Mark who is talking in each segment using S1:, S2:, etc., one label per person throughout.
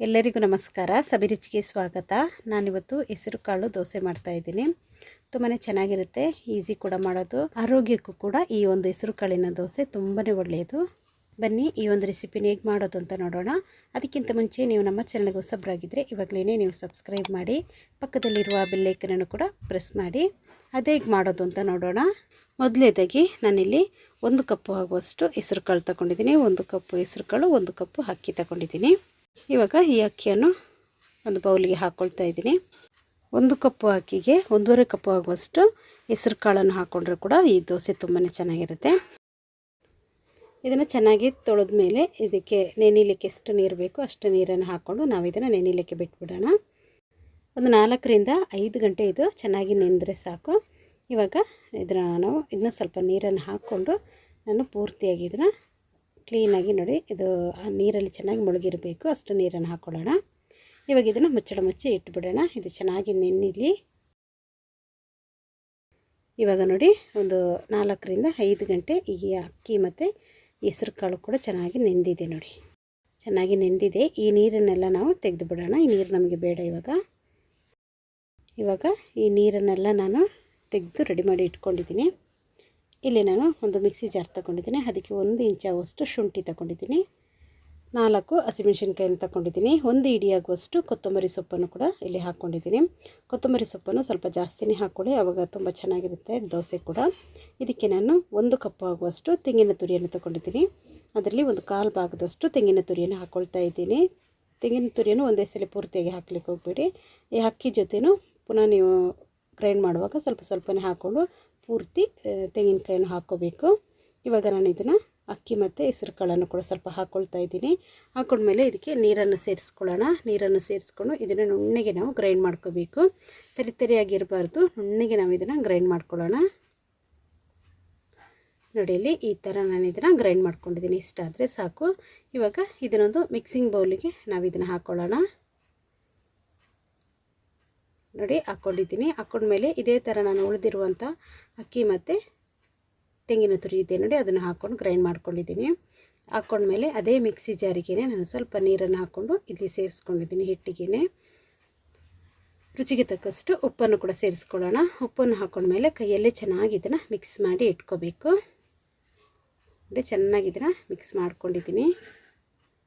S1: ಎಲ್ಲರಿಗೂ ನಮಸ್ಕಾರ. ಸಬಿರುಚಿಗೆ ಸ್ವಾಗತ. ನಾನಿವತ್ತು ಹೆಸರು ಕಾಳು ದೋಸೆ ಮಾಡ್ತಾ ಇದ್ದೀನಿ. ತುಂಬಾ ಚೆನ್ನಾಗಿರುತ್ತೆ, ಈಸಿ ಕೂಡ ಮಾಡೋದು. ಆರೋಗ್ಯಕ್ಕೂ ಕೂಡ ಈ ಒಂದು ಹೆಸರು ಕಾಳಿನ ದೋಸೆ ತುಂಬಾ ಒಳ್ಳೆಯದು. ಬನ್ನಿ, ಈ ಒಂದು ರೆಸಿಪಿನ ಹೇಗೆ ಮಾಡೋದು ಅಂತ ನೋಡೋಣ. ಅದಕ್ಕಿಂತ ಮುಂಚೆ ನೀವು ನಮ್ಮ ಚಾನಲ್ಗೆ ಹೊಸಬ್ರಾಗಿದ್ದರೆ ಇವಾಗಲೇ ನೀವು ಸಬ್ಸ್ಕ್ರೈಬ್ ಮಾಡಿ, ಪಕ್ಕದಲ್ಲಿರುವ ಬೆಲ್ಲೈಕನನ್ನು ಕೂಡ ಪ್ರೆಸ್ ಮಾಡಿ. ಅದೇ ಹೇಗೆ ಮಾಡೋದು ಅಂತ ನೋಡೋಣ. ಮೊದಲೇದಾಗಿ ನಾನಿಲ್ಲಿ ಒಂದು ಕಪ್ಪು ಆಗುವಷ್ಟು ಹೆಸರು ಕಾಳು ತಗೊಂಡಿದ್ದೀನಿ. ಒಂದು ಕಪ್ಪು ಹೆಸರು ಕಾಳು ಒಂದು ಕಪ್ಪು ಅಕ್ಕಿ ತಗೊಂಡಿದ್ದೀನಿ. ಇವಾಗ ಈ ಅಕ್ಕಿಯನ್ನು ಒಂದು ಬೌಲಿಗೆ ಹಾಕ್ಕೊಳ್ತಾ ಇದ್ದೀನಿ. ಒಂದು ಕಪ್ಪು ಅಕ್ಕಿಗೆ ಒಂದೂವರೆ ಕಪ್ಪು ಆಗುವಷ್ಟು ಹೆಸರು ಕಾಳನ್ನು ಹಾಕ್ಕೊಂಡ್ರೆ ಕೂಡ ಈ ದೋಸೆ ತುಂಬಾ ಚೆನ್ನಾಗಿರುತ್ತೆ. ಇದನ್ನು ಚೆನ್ನಾಗಿ ತೊಳೆದ ಮೇಲೆ ಇದಕ್ಕೆ ನೆನಿಲಿಕ್ಕೆ ಎಷ್ಟು ನೀರು ಬೇಕು ಅಷ್ಟು ನೀರನ್ನು ಹಾಕ್ಕೊಂಡು ನಾವು ಇದನ್ನು ನೆನಿಲಿಕ್ಕೆ ಬಿಟ್ಬಿಡೋಣ. ಒಂದು ನಾಲ್ಕರಿಂದ ಐದು ಗಂಟೆ ಇದು ಚೆನ್ನಾಗಿ ನೆಂದರೆ ಸಾಕು. ಇವಾಗ ಇದನ್ನು ನಾವು ಇನ್ನೂ ಸ್ವಲ್ಪ ನೀರನ್ನು ಹಾಕ್ಕೊಂಡು ನಾನು ಪೂರ್ತಿಯಾಗಿ ಇದನ್ನು ಕ್ಲೀನಾಗಿ ನೋಡಿ ಇದು ಆ ನೀರಲ್ಲಿ ಚೆನ್ನಾಗಿ ಮುಳುಗಿರಬೇಕು, ಅಷ್ಟು ನೀರನ್ನು ಹಾಕ್ಕೊಳ್ಳೋಣ ಇವಾಗ ಇದನ್ನು ಮುಚ್ಚಳ ಮುಚ್ಚಿ ಇಟ್ಬಿಡೋಣ, ಇದು ಚೆನ್ನಾಗಿ ನೆನ್ನಿಲಿ ಇವಾಗ ನೋಡಿ, ಒಂದು ನಾಲ್ಕರಿಂದ ಐದು ಗಂಟೆ ಈ ಅಕ್ಕಿ ಮತ್ತು ಹೆಸರು ಕಾಳು ಕೂಡ ಚೆನ್ನಾಗಿ ನೆಂದಿದೆ ನೋಡಿ. ಚೆನ್ನಾಗಿ ನೆಂದಿದೆ. ಈ ನೀರನ್ನೆಲ್ಲ ನಾವು ತೆಗೆದು ಬಿಡೋಣ ಈ ನೀರು ನಮಗೆ ಬೇಡ ಇವಾಗ. ಇವಾಗ ಈ ನೀರನ್ನೆಲ್ಲ ನಾನು ತೆಗೆದು ರೆಡಿ ಮಾಡಿ ಇಟ್ಕೊಂಡಿದ್ದೀನಿ. ಇಲ್ಲಿ ನಾನು ಒಂದು ಮಿಕ್ಸಿ ಜಾರ್ ತಗೊಂಡಿದ್ದೀನಿ. ಅದಕ್ಕೆ ಒಂದು ಇಂಚಾಗುವಷ್ಟು ಶುಂಠಿ ತಗೊಂಡಿದ್ದೀನಿ. ನಾಲ್ಕು ಹಸಿಮೆಣ್ಸಿನ್ಕಾಯಿನ ತಗೊಂಡಿದ್ದೀನಿ. ಒಂದು ಇಡಿಯಾಗುವಷ್ಟು ಕೊತ್ತಂಬರಿ ಸೊಪ್ಪನ್ನು ಕೂಡ ಇಲ್ಲಿ ಹಾಕ್ಕೊಂಡಿದ್ದೀನಿ ಕೊತ್ತಂಬರಿ ಸೊಪ್ಪನ್ನು ಸ್ವಲ್ಪ ಜಾಸ್ತಿನೇ ಹಾಕ್ಕೊಳ್ಳಿ ಆವಾಗ ತುಂಬ ಚೆನ್ನಾಗಿರುತ್ತೆ ದೋಸೆ ಕೂಡ. ಇದಕ್ಕೆ ನಾನು ಒಂದು ಕಪ್ ಆಗುವಷ್ಟು ತೆಂಗಿನ ತುರಿಯನ್ನು ತಗೊಂಡಿದ್ದೀನಿ. ಅದರಲ್ಲಿ ಒಂದು ಕಾಲು ಭಾಗದಷ್ಟು ತೆಂಗಿನ ತುರಿಯನ್ನು ಹಾಕ್ಕೊಳ್ತಾ ಇದ್ದೀನಿ. ತೆಂಗಿನ ತುರಿಯನ್ನು ಒಂದೇ ಸಲ ಪೂರ್ತಿಯಾಗಿ ಹಾಕ್ಲಿಕ್ಕೆ ಹೋಗಬೇಡಿ. ಈ ಅಕ್ಕಿ ಜೊತೆನೂ ಪುನಃ ನೀವು ಗ್ರೈಂಡ್ ಮಾಡುವಾಗ ಸ್ವಲ್ಪ ಸ್ವಲ್ಪನೇ ಹಾಕ್ಕೊಂಡು ಪೂರ್ತಿ ತೆಂಗಿನಕಾಯನ್ನು ಹಾಕ್ಕೋಬೇಕು. ಇವಾಗ ನಾನು ಇದನ್ನು ಅಕ್ಕಿ ಮತ್ತು ಹೆಸರು ಕಾಳನ್ನು ಕೂಡ ಸ್ವಲ್ಪ ಹಾಕ್ಕೊಳ್ತಾ ಇದ್ದೀನಿ. ಹಾಕ್ಕೊಂಡ್ಮೇಲೆ ಇದಕ್ಕೆ ನೀರನ್ನು ಸೇರಿಸ್ಕೊಳ್ಳೋಣ. ನೀರನ್ನು ಸೇರಿಸ್ಕೊಂಡು ಇದನ್ನು ನುಣ್ಣಿಗೆ ನಾವು ಗ್ರೈಂಡ್ ಮಾಡ್ಕೋಬೇಕು. ತರಿ ತರಿಯಾಗಿರಬಾರ್ದು. ನುಣ್ಣಿಗೆ ನಾವು ಇದನ್ನು ಗ್ರೈಂಡ್ ಮಾಡ್ಕೊಳ್ಳೋಣ. ನೋಡಿ, ಇಲ್ಲಿ ಈ ಥರ ನಾನು ಇದನ್ನು ಗ್ರೈಂಡ್ ಮಾಡ್ಕೊಂಡಿದ್ದೀನಿ. ಇಷ್ಟ ಆದರೆ ಸಾಕು. ಇವಾಗ ಇದನ್ನೊಂದು ಮಿಕ್ಸಿಂಗ್ ಬೌಲಿಗೆ ನಾವು ಇದನ್ನು ಹಾಕ್ಕೊಳ್ಳೋಣ ನೋಡಿ ಹಾಕ್ಕೊಂಡಿದ್ದೀನಿ ಹಾಕ್ಕೊಂಡ್ಮೇಲೆ ಇದೇ ಥರ ನಾನು ಉಳಿದಿರುವಂಥ ಅಕ್ಕಿ ಮತ್ತು ತೆಂಗಿನ ತುರಿ ಇದೆ ನೋಡಿ, ಅದನ್ನು ಹಾಕ್ಕೊಂಡು ಗ್ರೈಂಡ್ ಮಾಡ್ಕೊಂಡಿದ್ದೀನಿ. ಹಾಕ್ಕೊಂಡ್ಮೇಲೆ ಅದೇ ಮಿಕ್ಸಿ ಜಾರಿಗೆ ನಾನು ಸ್ವಲ್ಪ ನೀರನ್ನು ಹಾಕ್ಕೊಂಡು ಇಲ್ಲಿ ಸೇರಿಸ್ಕೊಂಡಿದ್ದೀನಿ ಹಿಟ್ಟಿಗೆ ರುಚಿಗೆ ತಕ್ಕಷ್ಟು ಉಪ್ಪನ್ನು ಕೂಡ ಸೇರಿಸ್ಕೊಳ್ಳೋಣ. ಉಪ್ಪನ್ನು ಹಾಕ್ಕೊಂಡ್ಮೇಲೆ ಕೈಯಲ್ಲೇ ಚೆನ್ನಾಗಿ ಇದನ್ನು ಮಿಕ್ಸ್ ಮಾಡಿ ಇಟ್ಕೋಬೇಕು. ನೋಡಿ, ಚೆನ್ನಾಗಿ ಇದನ್ನು ಮಿಕ್ಸ್ ಮಾಡ್ಕೊಂಡಿದ್ದೀನಿ.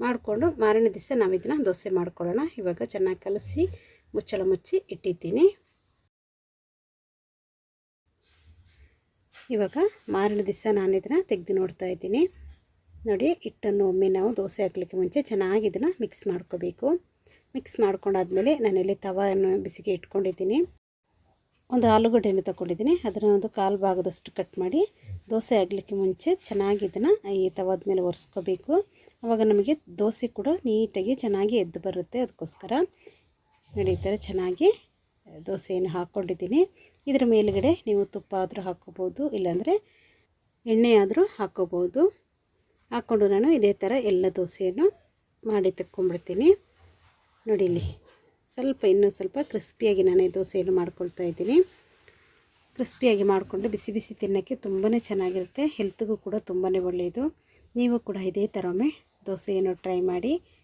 S1: ಮಾಡಿಕೊಂಡು ಮಾರನೇ ದಿವಸ ನಾವು ಇದನ್ನು ದೋಸೆ ಮಾಡ್ಕೊಳ್ಳೋಣ. ಇವಾಗ ಚೆನ್ನಾಗಿ ಕಲಸಿ ಮುಚ್ಚಳ ಮುಚ್ಚಿ ಇಟ್ಟಿದ್ದೀನಿ. ಇವಾಗ ಮಾರನೇ ದಿವಸ ನಾನು ಇದನ್ನು ತೆಗೆದು ನೋಡ್ತಾ ಇದ್ದೀನಿ. ನೋಡಿ, ಹಿಟ್ಟನ್ನು ಒಮ್ಮೆ ನಾವು ದೋಸೆ ಹಾಕಲಿಕ್ಕೆ ಮುಂಚೆ ಚೆನ್ನಾಗಿ ಇದನ್ನು ಮಿಕ್ಸ್ ಮಾಡ್ಕೋಬೇಕು. ಮಿಕ್ಸ್ ಮಾಡ್ಕೊಂಡಾದ್ಮೇಲೆ ಇಲ್ಲಿ ತವನ್ನು ಬಿಸಿಗೆ ಇಟ್ಕೊಂಡಿದ್ದೀನಿ. ಒಂದು ಆಲೂಗಡ್ಡೆಯನ್ನು ತಗೊಂಡಿದ್ದೀನಿ. ಅದನ್ನು ಒಂದು ಕಾಲು ಭಾಗದಷ್ಟು ಕಟ್ ಮಾಡಿ ದೋಸೆ ಆಗಲಿಕ್ಕೆ ಮುಂಚೆ ಚೆನ್ನಾಗಿ ಇದನ್ನು ಈ ತವಾದ ಮೇಲೆ ಒರೆಸ್ಕೋಬೇಕು. ಆವಾಗ ನಮಗೆ ದೋಸೆ ಕೂಡ ನೀಟಾಗಿ ಚೆನ್ನಾಗಿ ಎದ್ದು ಬರುತ್ತೆ. ಅದಕ್ಕೋಸ್ಕರ ನೋಡಿ, ಈ ಚೆನ್ನಾಗಿ ದೋಸೆಯನ್ನು ಹಾಕ್ಕೊಂಡಿದ್ದೀನಿ. ಇದರ ಮೇಲುಗಡೆ ನೀವು ತುಪ್ಪ ಆದರೂ ಹಾಕ್ಕೋಬೋದು, ಇಲ್ಲಾಂದರೆ ಎಣ್ಣೆ ಆದರೂ ಹಾಕ್ಕೋಬೋದು. ಹಾಕ್ಕೊಂಡು ನಾನು ಇದೇ ಥರ ಎಲ್ಲ ದೋಸೆಯನ್ನು ಮಾಡಿ ತಕ್ಕೊಂಬಿಡ್ತೀನಿ. ನೋಡಿ ಇಲ್ಲಿ, ಸ್ವಲ್ಪ, ಇನ್ನೂ ಸ್ವಲ್ಪ ಕ್ರಿಸ್ಪಿಯಾಗಿ ನಾನೇ ದೋಸೆಯನ್ನು ಮಾಡ್ಕೊಳ್ತಾ ಇದ್ದೀನಿ. ಕ್ರಿಸ್ಪಿಯಾಗಿ ಮಾಡಿಕೊಂಡು ಬಿಸಿ ಬಿಸಿ ತಿನ್ನೋಕ್ಕೆ ತುಂಬಾ ಚೆನ್ನಾಗಿರುತ್ತೆ. ಹೆಲ್ತ್ಗೂ ಕೂಡ ತುಂಬಾ ಒಳ್ಳೆಯದು ನೀವು ಕೂಡ ಇದೇ ಥರ ಒಮ್ಮೆ ದೋಸೆಯನ್ನು ಟ್ರೈ ಮಾಡಿ.